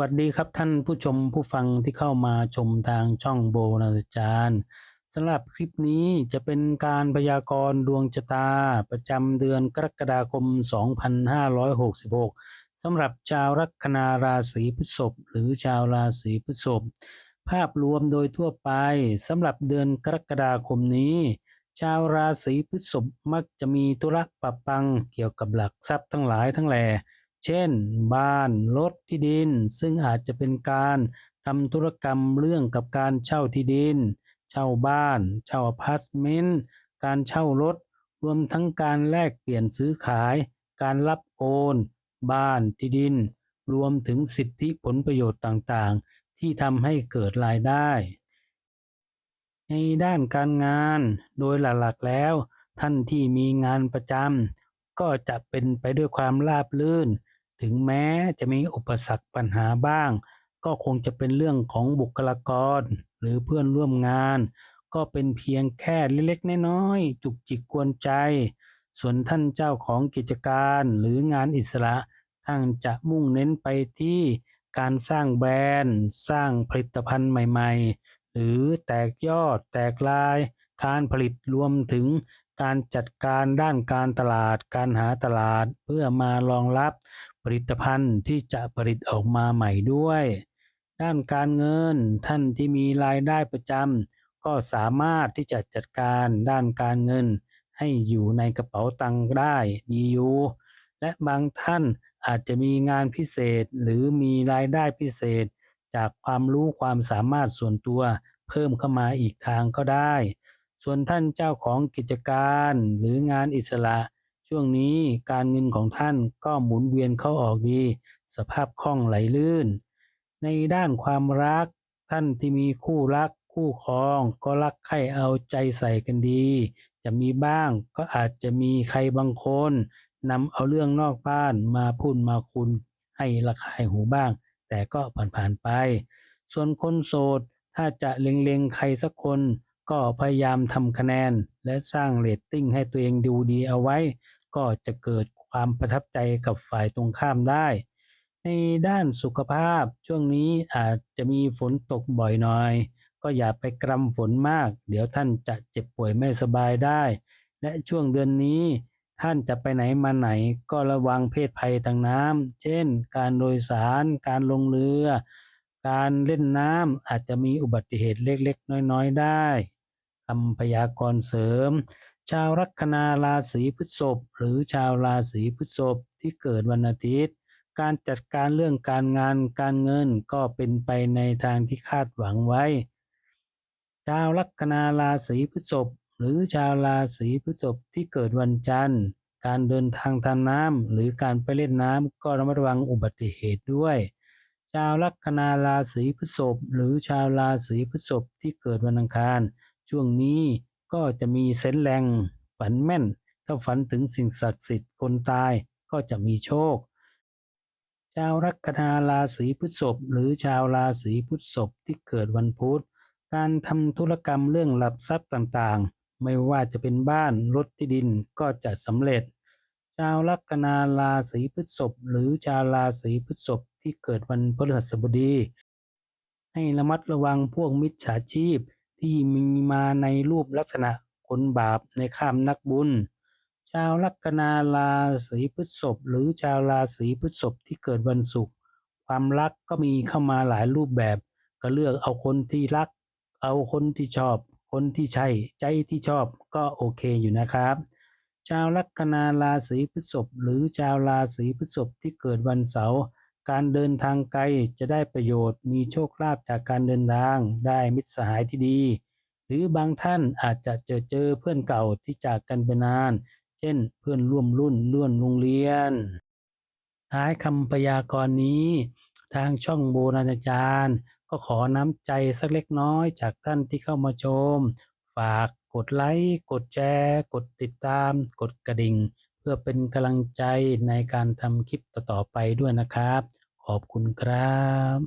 วัสดีครับท่านผู้ชมผู้ฟังที่เข้ามาชมทางช่องโบนาจารย์สำหรับคลิปนี้จะเป็นการพยากรณ์ดวงชะตา ประจำเดือนกรกฎาคม 2566สำหรับชาวลัคนาราศีพฤษภหรือชาวราศีพฤษภภาพรวมโดยทั่วไปสำหรับเดือนกรกฎาคมนี้ ชาวราศีพฤษภมักจะมีธุระปะปังเกี่ยวกับหลักทรัพย์ทั้งหลายทั้งแหล่ เช่น บ้าน รถ ที่ดิน ซึ่งอาจจะเป็นการทำธุรกรรมเรื่องกับการเช่าที่ดิน เช่าบ้าน เช่าอพาร์ตเมนต์ การเช่ารถ รวมทั้งการแลกเปลี่ยนซื้อขาย การรับโอน บ้าน ที่ดิน รวมถึงสิทธิผลประโยชน์ต่างๆ ที่ทำให้เกิดรายได้ ในด้านการงาน โดยหลักๆแล้ว ท่านที่มีงานประจำก็จะเป็นไปด้วยความราบรื่น ถึงแม้จะมีอุปสรรคปัญหาบ้าง ก็คงจะเป็นเรื่องของบุคลากร หรือเพื่อนร่วมงาน ก็เป็นเพียงแค่เล็กๆน้อยๆจุกจิกกวนใจ ส่วนท่านเจ้าของกิจการหรืองานอิสระท่านจะมุ่งเน้นไปที่การสร้างแบรนด์ สร้างผลิตภัณฑ์ใหม่ๆ หรือแตกยอดแตกลาย การผลิตรวมถึงการจัดการด้านการตลาด การหาตลาดเพื่อมารองรับ ผลิตภัณฑ์ที่จะผลิตออกมาใหม่ด้วย ด้านการเงินท่านที่มีรายได้ประจำก็สามารถที่จะจัดการด้านการเงิน ให้อยู่ในกระเป๋าตังค์ได้ดีอยู่และบางท่านอาจจะมีงานพิเศษหรือมีรายได้พิเศษ จากความรู้ความสามารถส่วนตัว เพิ่มเข้ามาอีกทางก็ได้ ส่วนท่านเจ้าของกิจการหรืองานอิสระ ช่วงนี้การเงินของท่านก็หมุนเวียนเข้าออกดี สภาพคล่องไหลลื่น ในด้านความรักท่านที่มีคู่รักคู่ครองก็รักใครเอาใจใส่กันดี จะมีบ้างก็อาจจะมีใครบางคนนำเอาเรื่องนอกบ้านมาพูดมาคุณให้ระคายหูบ้าง แต่ก็ผ่านๆไป ส่วนคนโสดถ้าจะเล็งๆใครสักคน ก็พยายามทำคะแนนและสร้างเรตติ้งให้ตัวเองดูดีเอาไว้ ก็จะเกิดความประทับใจกับฝ่ายตรงข้ามได้ ในด้านสุขภาพช่วงนี้อาจจะมีฝนตกบ่อยหน่อย ก็อย่าไปกรำฝนมาก เดี๋ยวท่านจะเจ็บป่วยไม่สบายได้ และช่วงเดือนนี้ท่านจะไปไหนมาไหนก็ระวังเพศภัยทางน้ำ เช่น การโดยสาร การลงเรือ การเล่นน้ำอาจจะมีอุบัติเหตุเล็กๆ น้อยๆ ได้ คำพยากรณ์เสริม ชาวลัคนาราศีพฤษภหรือชาวราศีพฤษภที่เกิดวันอาทิตย์ การจัดการเรื่องการงานการเงินก็เป็นไปในทางที่คาดหวังไว้ ชาวลัคนาราศีพฤษภหรือชาวราศีพฤษภที่เกิดวันจันทร์ การเดินทางทางน้ำหรือการไปเล่นน้ำก็ระมัดระวังอุบัติเหตุด้วย ชาวลัคนาราศีพฤษภหรือชาวราศีพฤษภที่เกิดวันอังคาร ช่วงนี้ก็จะมีเซนแรงฝันแม่น ถ้าฝันถึงสิ่งศักดิ์สิทธิ์คนตายก็จะมีโชค ชาวลัคนาราศีพฤษภหรือชาวราศีพฤษภที่เกิดวันพุธการทำธุรกรรมเรื่องหลับทรัพย์ต่างๆ ไม่ว่าจะเป็นบ้านรถที่ดินก็จะสำเร็จ ชาวลัคนาราศีพฤษภหรือชาวราศีพฤษภที่เกิดวันพฤหัสบดี ให้ระมัดระวังพวกมิจฉาชีพ ที่มีมาในรูปลักษณะคนบาปในข้ามนักบุญ ชาวลัคนาราศีพฤษภหรือชาวราศีพฤษภที่เกิดวันศุกร์ความรักก็มีเข้ามาหลายรูปแบบ ก็เลือกเอาคนที่รัก เอาคนที่ชอบ คนที่ใช่ใจที่ชอบก็โอเคอยู่นะครับ ชาวลัคนาราศีพฤษภหรือชาวราศีพฤษภที่เกิดวันเสาร์ การเดินทางไกลจะได้ประโยชน์มีโชคลาภจากการเดินทางได้มิตรสหายที่ดี หรือบางท่านอาจจะเจอเจอเพื่อนเก่าที่จากกันไปนาน เช่น เพื่อนร่วมรุ่นร่วมโรงเรียน ท้ายคำพยากรณ์นี้ ทางช่องโบราณอาจารย์ ก็ขอน้ำใจสักเล็กน้อยจากท่านที่เข้ามาชม ฝากกดไลค์กดแชร์ กดติดตาม กดกระดิ่ง พื่อเป็นกำลังใจในการทำคลิปต่อๆไปด้วยนะครับ ขอบคุณครับ